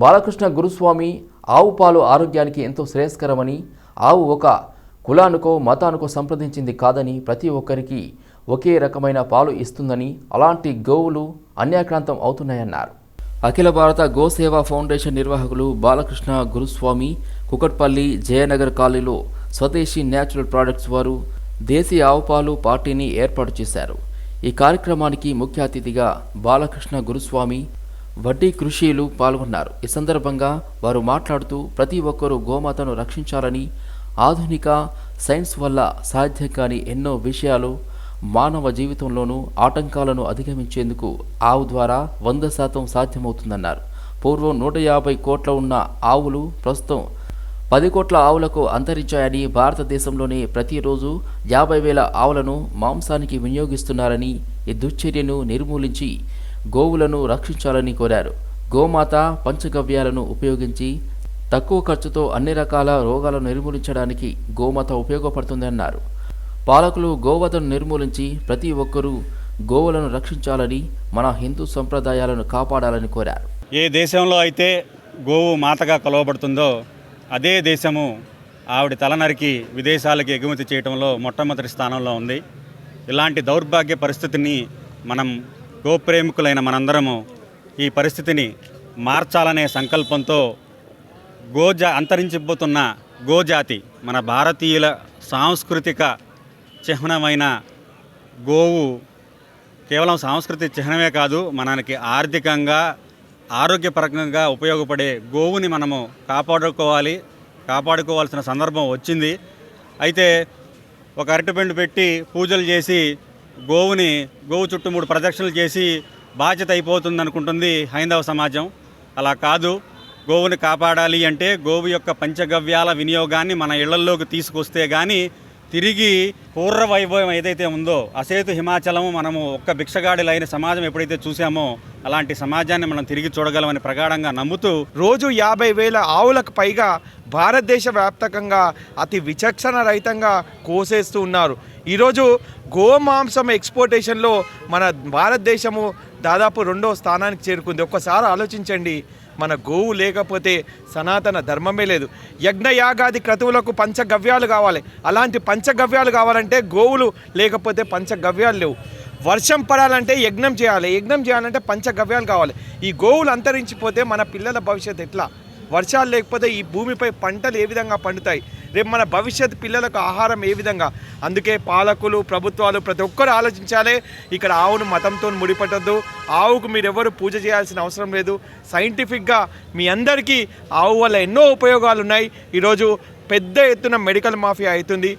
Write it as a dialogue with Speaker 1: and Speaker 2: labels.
Speaker 1: బాలకృష్ణ గురుస్వామి ఆవు పాలు ఆరోగ్యానికి ఎంతో శ్రేయస్కరమని ఆవు ఒక కులానికో మతానికో సంప్రదించింది కాదని ప్రతి ఒక్కరికి ఒకే రకమైన పాలు ఇస్తుందని అలాంటి గోవులు అన్యాక్రాంతం అవుతున్నాయన్నారు. అఖిల భారత గోసేవా ఫౌండేషన్ నిర్వాహకులు బాలకృష్ణ గురుస్వామి కుకట్పల్లి జయనగర్ కాలనీలో స్వదేశీ న్యాచురల్ ప్రోడక్ట్స్ వారు దేశీ ఆవుపాలు పార్టీని ఏర్పాటు చేశారు. ఈ కార్యక్రమానికి ముఖ్య అతిథిగా బాలకృష్ణ గురుస్వామి వడ్డీ కృషిలు పాల్గొన్నారు. ఈ సందర్భంగా వారు మాట్లాడుతూ ప్రతి ఒక్కరూ గోమాతను రక్షించాలని ఆధునిక సైన్స్ వల్ల సాధ్యం కాని ఎన్నో విషయాలు మానవ జీవితంలోనూ ఆటంకాలను అధిగమించేందుకు ఆవు ద్వారా వంద శాతం సాధ్యమవుతుందన్నారు. పూర్వం నూట యాభై కోట్ల ఉన్న ఆవులు ప్రస్తుతం పది కోట్ల ఆవులకు అంతరించాయని భారతదేశంలోనే ప్రతిరోజు యాభై వేల ఆవులను మాంసానికి వినియోగిస్తున్నారని ఈ దుశ్చర్యను నిర్మూలించి గోవులను రక్షించాలని కోరారు. గోమాత పంచగవ్యాలను ఉపయోగించి తక్కువ ఖర్చుతో అన్ని రకాల రోగాలను నిర్మూలించడానికి గోమాత ఉపయోగపడుతుందన్నారు. పాలకులు గోవధను నిర్మూలించి ప్రతి ఒక్కరూ గోవులను రక్షించాలని మన హిందూ సంప్రదాయాలను కాపాడాలని కోరారు.
Speaker 2: ఏ దేశంలో అయితే గోవు మాతగా కొలవబడుతుందో అదే దేశము ఆవిడ తలనరికి విదేశాలకు ఎగుమతి చేయడంలో మొట్టమొదటి స్థానంలో ఉంది. ఇలాంటి దౌర్భాగ్య పరిస్థితిని మనం గోప్రేమికులైన మనందరము ఈ పరిస్థితిని మార్చాలనే సంకల్పంతో గోజా అంతరించిపోతున్న గోజాతి మన భారతీయుల సాంస్కృతిక చిహ్నమైన గోవు కేవలం సాంస్కృతిక చిహ్నమే కాదు మనకి ఆర్థికంగా ఆరోగ్యపరంగా ఉపయోగపడే గోవుని మనము కాపాడుకోవాలి కాపాడుకోవాల్సిన సందర్భం వచ్చింది. అయితే ఒక అరటిపెండు పెట్టి పూజలు చేసి గోవుని గోవు చుట్టూ మూడు ప్రదక్షిణలు చేసి బాధ్యత అయిపోతుంది అనుకుంటుంది హైందవ సమాజం. అలా కాదు గోవుని కాపాడాలి అంటే గోవు యొక్క పంచగవ్యాల వినియోగాన్ని మన ఇళ్ళల్లోకి తీసుకొస్తే కానీ తిరిగి పూర్వ వైభవం ఏదైతే ఉందో అసేతు హిమాచలము మనము ఒక్క భిక్షగాడిలైన సమాజం ఎప్పుడైతే చూసామో అలాంటి సమాజాన్ని మనం తిరిగి చూడగలమని ప్రగాఢంగా నమ్ముతూ
Speaker 3: రోజు యాభై వేల ఆవులకు పైగా భారతదేశ వ్యాప్తకంగా అతి విచక్షణ రహితంగా కోసేస్తూ ఉన్నారు. ఈరోజు గోమాంసం ఎక్స్పోర్టేషన్లో మన భారతదేశము దాదాపు రెండో స్థానానికి చేరుకుంది. ఒక్కసారి ఆలోచించండి మన గోవు లేకపోతే సనాతన ధర్మమే లేదు. యజ్ఞయాగాది క్రతువులకు పంచగవ్యాలు కావాలి. అలాంటి పంచగవ్యాలు కావాలంటే గోవులు లేకపోతే పంచగవ్యాలు లేవు. వర్షం పడాలంటే యజ్ఞం చేయాలి. యజ్ఞం చేయాలంటే పంచగవ్యాలు కావాలి. ఈ గోవులు అంతరించిపోతే మన పిల్లల భవిష్యత్తు ఎట్లా? వర్షాలు లేకపోతే ఈ భూమిపై పంటలు ఏ విధంగా పండుతాయి? రేపు మన భవిష్యత్ పిల్లలకు ఆహారం ఏ విధంగా? అందుకే పాలకులు ప్రభుత్వాలు ప్రతి ఒక్కరు ఆలోచించాలి. ఇక్కడ ఆవును మతంతో ముడిపట్టద్దు. ఆవుకు మీరెవరు పూజ చేయాల్సిన అవసరం లేదు. సైంటిఫిక్గా మీ అందరికీ ఆవు వల్ల ఎన్నో ఉపయోగాలు ఉన్నాయి ఈరోజు పెద్ద ఎత్తున మెడికల్ మాఫియా అవుతుంది.